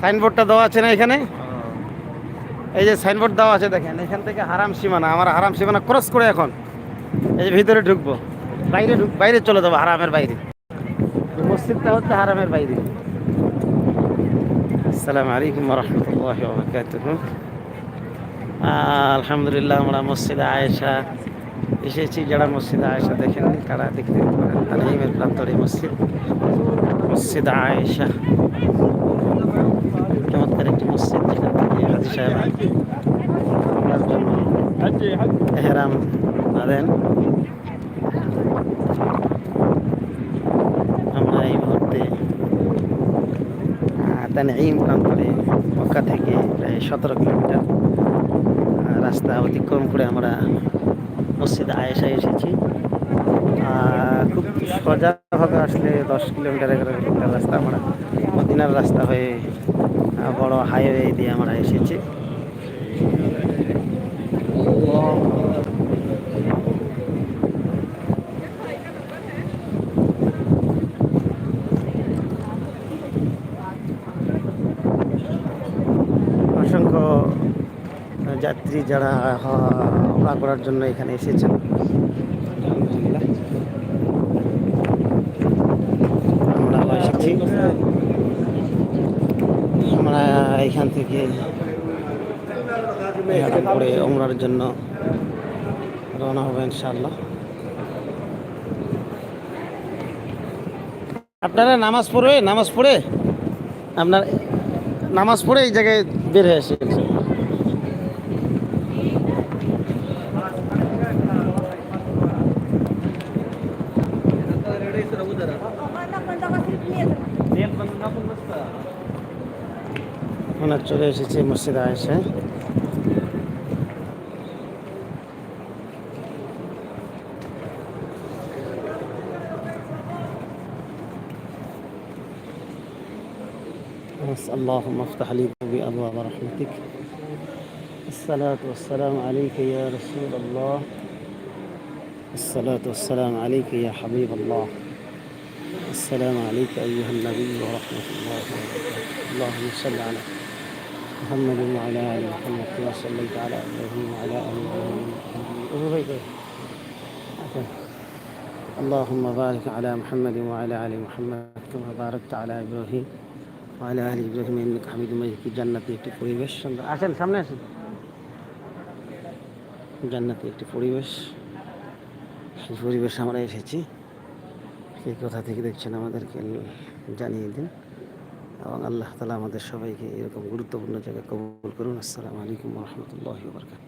সাইনবোর্ডটা দেওয়া আছে না এখানে? এই যে সাইনবোর্ড দেওয়া আছে দেখেন এখান থেকে হারাম সীমানা আমার হারাম সীমানা ক্রস করে এখন। এই যে ভিতরে ঢুকবো বাইরে ঢুক বাইরে চলে যাব হারামের বাইরে। মসজিদটা হচ্ছে হারামের বাইরে। আসসালামু আলাইকুম রহমতুল্লাহ বরকাতুহ আলহামদুলিল্লাহ আমরা মসজিদে আয়েশা এসেছি। যারা মসজিদে আয়েশা দেখেননি তারা দেখতে পারেন তালিমের প্রান্তরে মসজিদ। মসজিদ আয়েশা চমৎকার একটি মসজিদ যেখান থেকে হাজি সাহেব আমরার জন্য এহরাম বাঁধেন আমরা এই মুহূর্তে তানঈম প্রান্তরে মক্কা থেকে প্রায় সতেরো কিলোমিটার রাস্তা অতিক্রম করে আমরা মসজিদ আয়েশায় এসেছি। খুব সোজাভাবে আসলে দশ কিলোমিটার, এগারো কিলোমিটার রাস্তা আমরা, মদিনার রাস্তা হয়ে বড় হাইওয়ে দিয়ে আমরা এসেছি। যাত্রী যারা ওড়া করার জন্য এখানে এসেছেন। আমরা এখান থেকে পরে ওমরার জন্য রওনা হবে ইনশাআল্লাহ। আপনারা নামাজ পড়ে নামাজ পড়ে? আপনার নামাজ পড়ে এই জায়গায় বের হয়ে আসে। চলে এসেছে মসজিদ الناس اللهم افتح لي بأبواب رحمتك. الصلاة والسلام عليك يا رسول الله. الصلاة والسلام عليك يا حبيب الله. السلام عليك أيها النبي ورحمة الله وبركاته. اللهم صل على محمد وعلى آل محمد كما صليت على إبراهيم وعلى آل إبراهيم. اللهم بارك على محمد وعلى آل محمد كما باركت على إبراهيم. আলা আলী ইব্রাহিম হামিদ মাহিদি জান্নাতি একটি পরিবেশ। সুন্দর আসেন, সামনে আছেন জান্নাতি একটি পরিবেশ। সেই পরিবেশ আমরা এসেছি। সেই কথা থেকে দেখছেন আমাদেরকে জানিয়ে দিন। এবং আল্লাহ তালা আমাদের সবাইকে এরকম গুরুত্বপূর্ণ জায়গায় কবুল করুন। আসসালামু আলাইকুম রহমতুল্লাহ বরকাত